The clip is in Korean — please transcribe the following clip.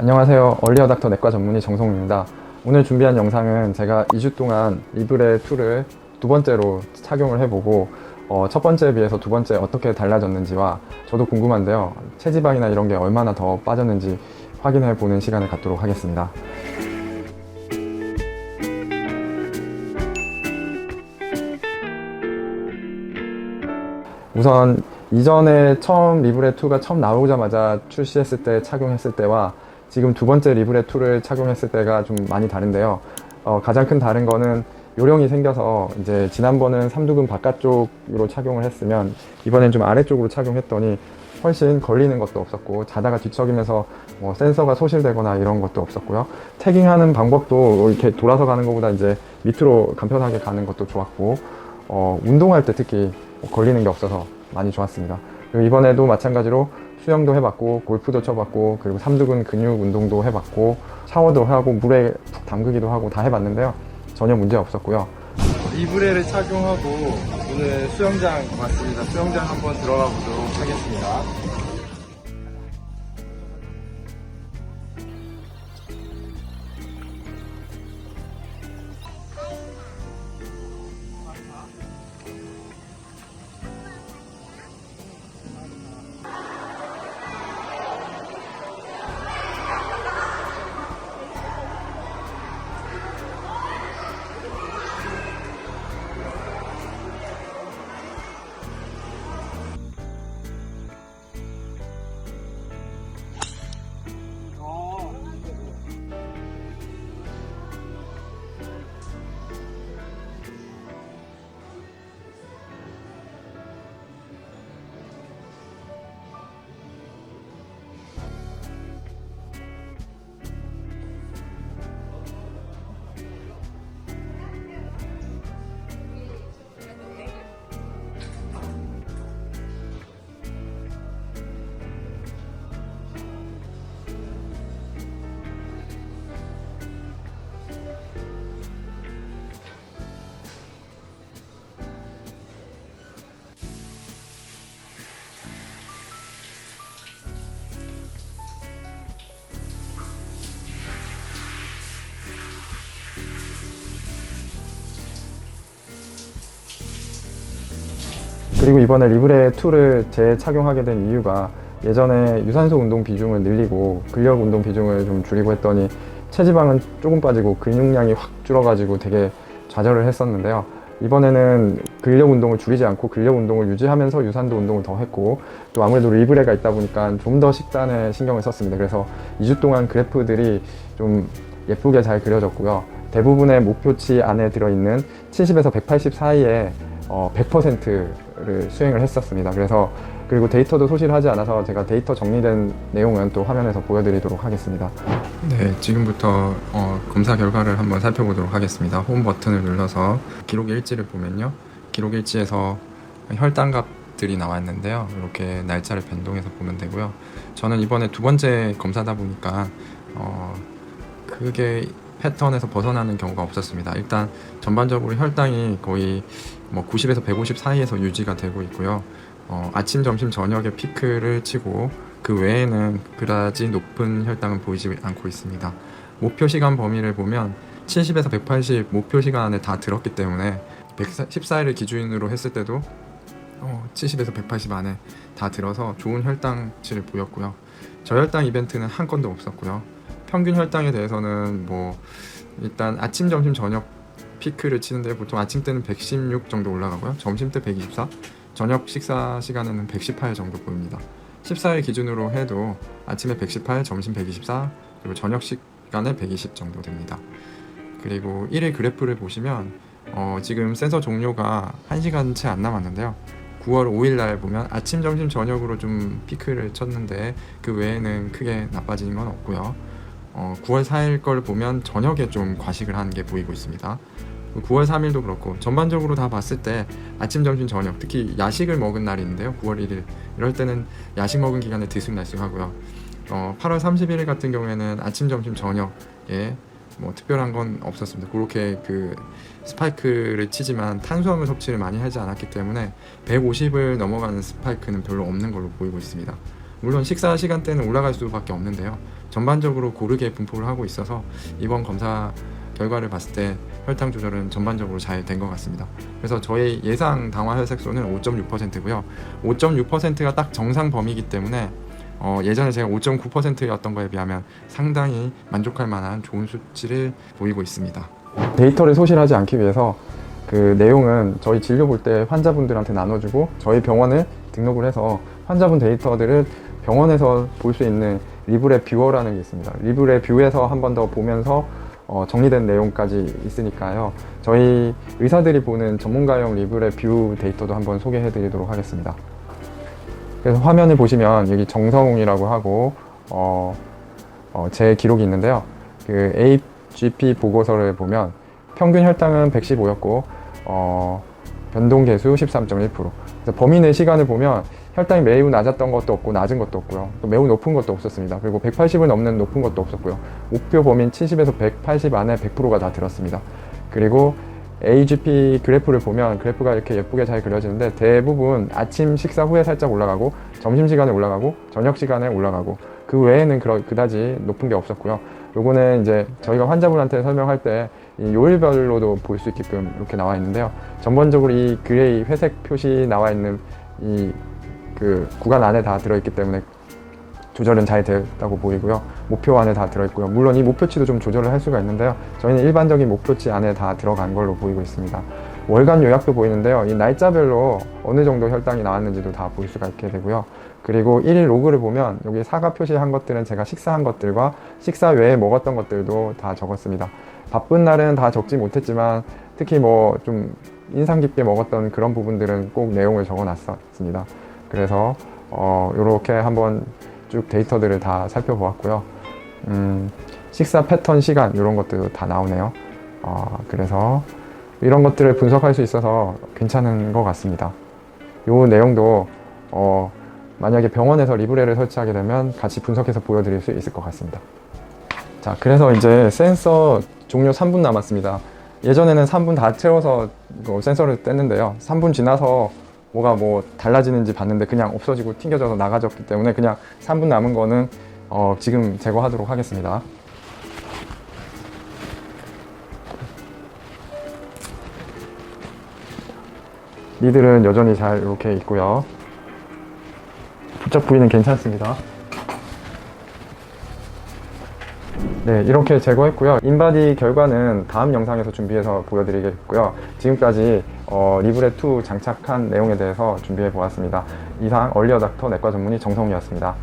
안녕하세요. 얼리어닥터 내과 전문의 정성우입니다. 오늘 준비한 영상은 제가 2주 동안 리브레 2를 두 번째로 착용을 해보고 어, 첫 번째에 비해서 두 번째 어떻게 달라졌는지와 저도 궁금한데요. 체지방이나 이런 게 얼마나 더 빠졌는지 확인해 보는 시간을 갖도록 하겠습니다. 우선 이전에 처음 리브레 2가 처음 나오자마자 출시했을 때 착용했을 때와 지금 두 번째 리브레 2를 착용했을 때가 좀 많이 다른데요. 어, 가장 큰 다른 거는 요령이 생겨서 이제 지난번은 삼두근 바깥쪽으로 착용을 했으면 이번엔 좀 아래쪽으로 착용했더니 훨씬 걸리는 것도 없었고 자다가 뒤척이면서 뭐 센서가 소실되거나 이런 것도 없었고요. 태깅하는 방법도 이렇게 돌아서 가는 것보다 이제 밑으로 간편하게 가는 것도 좋았고 어, 운동할 때 특히 걸리는 게 없어서 많이 좋았습니다. 그리고 이번에도 마찬가지로 수영도 해봤고 골프도 쳐봤고 그리고 삼두근 근육 운동도 해봤고 샤워도 하고 물에 푹 담그기도 하고 다 해봤는데요. 전혀 문제 없었고요. 리브레를 착용하고 오늘 수영장 왔습니다. 수영장 한번 들어가 보도록 하겠습니다. 그리고 이번에 리브레 2를 재착용하게 된 이유가 예전에 유산소 운동 비중을 늘리고 근력 운동 비중을 좀 줄이고 했더니 체지방은 조금 빠지고 근육량이 확 줄어가지고 되게 좌절을 했었는데요. 이번에는 근력 운동을 줄이지 않고 근력 운동을 유지하면서 유산도 운동을 더 했고 또 아무래도 리브레가 있다 보니까 좀 더 식단에 신경을 썼습니다. 그래서 2주 동안 그래프들이 좀 예쁘게 잘 그려졌고요. 대부분의 목표치 안에 들어있는 70에서 180 사이에 어, 100% 를 수행을 했었습니다. 그래서 그리고 데이터도 소실하지 않아서 제가 데이터 정리된 내용은 또 화면에서 보여드리도록 하겠습니다. 네, 지금부터 어, 검사 결과를 한번 살펴보도록 하겠습니다. 홈 버튼을 눌러서 기록 일지를 보면요. 기록 일지에서 혈당값들이 나왔는데요. 이렇게 날짜를 변동해서 보면 되고요. 저는 이번에 두 번째 검사다 보니까 어, 크게 패턴에서 벗어나는 경우가 없었습니다. 일단 전반적으로 혈당이 거의 뭐 90에서 150 사이에서 유지가 되고 있고요. 어, 아침, 점심, 저녁에 피크를 치고 그 외에는 그다지 높은 혈당은 보이지 않고 있습니다. 목표 시간 범위를 보면 70에서 180 목표 시간에 다 들었기 때문에 114일을 기준으로 했을 때도 어, 70에서 180 안에 다 들어서 좋은 혈당치를 보였고요. 저혈당 이벤트는 한 건도 없었고요. 평균 혈당에 대해서는 뭐 일단 아침, 점심, 저녁 피크를 치는데 보통 아침 때는 116 정도 올라가고요. 점심 때 124, 저녁 식사 시간에는 118 정도 보입니다. 14일 기준으로 해도 아침에 118, 점심 124, 그리고 저녁 시간에 120 정도 됩니다. 그리고 1일 그래프를 보시면 어, 지금 센서 종료가 1시간 채 안 남았는데요. 9월 5일 날 보면 아침, 점심, 저녁으로 좀 피크를 쳤는데 그 외에는 크게 나빠진 건 없고요. 어, 9월 4일 걸 보면 저녁에 좀 과식을 하는 게 보이고 있습니다. 9월 3일도 그렇고 전반적으로 다 봤을 때 아침, 점심, 저녁 특히 야식을 먹은 날인데요. 9월 1일 이럴 때는 야식 먹은 기간에 들쑥날쑥하고요. 어, 8월 31일 같은 경우에는 아침, 점심, 저녁에 뭐 특별한 건 없었습니다. 그렇게 그 스파이크를 치지만 탄수화물 섭취를 많이 하지 않았기 때문에 150을 넘어가는 스파이크는 별로 없는 걸로 보이고 있습니다. 물론 식사 시간대는 올라갈 수밖에 없는데요. 전반적으로 고르게 분포를 하고 있어서 이번 검사 결과를 봤을 때 혈당 조절은 전반적으로 잘 된 것 같습니다. 그래서 저희 예상 당화 혈색소는 5.6%고요. 5.6%가 딱 정상 범위이기 때문에 어, 예전에 제가 5.9%였던 거에 비하면 상당히 만족할 만한 좋은 수치를 보이고 있습니다. 데이터를 소실하지 않기 위해서 그 내용은 저희 진료 볼 때 환자분들한테 나눠주고 저희 병원에 등록을 해서 환자분 데이터들을 병원에서 볼 수 있는 리브레 뷰어라는 게 있습니다. 리브레 뷰에서 한 번 더 보면서 어, 정리된 내용까지 있으니까요. 저희 의사들이 보는 전문가용 리브레 뷰 데이터도 한번 소개해 드리도록 하겠습니다. 그래서 화면을 보시면 여기 정성웅이라고 하고 어, 어, 제 기록이 있는데요. 그 AGP 보고서를 보면 평균 혈당은 115였고 어, 변동 계수 13.1%. 범위 내 시간을 보면 혈당이 매우 낮았던 것도 없고 낮은 것도 없고요. 또 매우 높은 것도 없었습니다. 그리고 180을 넘는 높은 것도 없었고요. 목표 범위인 70에서 180 안에 100%가 다 들었습니다. 그리고 AGP 그래프를 보면 그래프가 이렇게 예쁘게 잘 그려지는데 대부분 아침 식사 후에 살짝 올라가고 점심 시간에 올라가고 저녁 시간에 올라가고 그 외에는 그다지 높은 게 없었고요. 요거는 이제 저희가 환자분한테 설명할 때이 요일별로도 볼 수 있게끔 이렇게 나와 있는데요. 전반적으로 이 그레이 회색 표시 나와 있는 이 그 구간 안에 다 들어있기 때문에 조절은 잘 됐다고 보이고요. 목표 안에 다 들어있고요. 물론 이 목표치도 좀 조절을 할 수가 있는데요. 저희는 일반적인 목표치 안에 다 들어간 걸로 보이고 있습니다. 월간 요약도 보이는데요. 이 날짜별로 어느 정도 혈당이 나왔는지도 다 볼 수가 있게 되고요. 그리고 1일 로그를 보면 여기 사과 표시한 것들은 제가 식사한 것들과 식사 외에 먹었던 것들도 다 적었습니다. 바쁜 날은 다 적지 못했지만 특히 뭐 좀 인상 깊게 먹었던 그런 부분들은 꼭 내용을 적어 놨습니다. 그래서 어, 이렇게 한번 쭉 데이터들을 다 살펴보았고요. 음, 식사 패턴 시간 이런 것들도 다 나오네요. 어, 그래서 이런 것들을 분석할 수 있어서 괜찮은 것 같습니다. 이 내용도 어, 만약에 병원에서 리브레를 설치하게 되면 같이 분석해서 보여드릴 수 있을 것 같습니다. 자, 그래서 이제 센서 종료 3분 남았습니다. 예전에는 3분 다 채워서 이거 센서를 뗐는데요. 3분 지나서 뭐가 뭐 달라지는지 봤는데 그냥 없어지고 튕겨져서 나가졌기 때문에 그냥 3분 남은 거는 어, 지금 제거하도록 하겠습니다. 니들은 여전히 잘 이렇게 있고요. 부착 부위는 괜찮습니다. 네, 이렇게 제거했고요. 인바디 결과는 다음 영상에서 준비해서 보여드리겠고요. 지금까지 어, 리브레2 장착한 내용에 대해서 준비해 보았습니다. 이상 얼리어닥터 내과 전문의 정성이었습니다.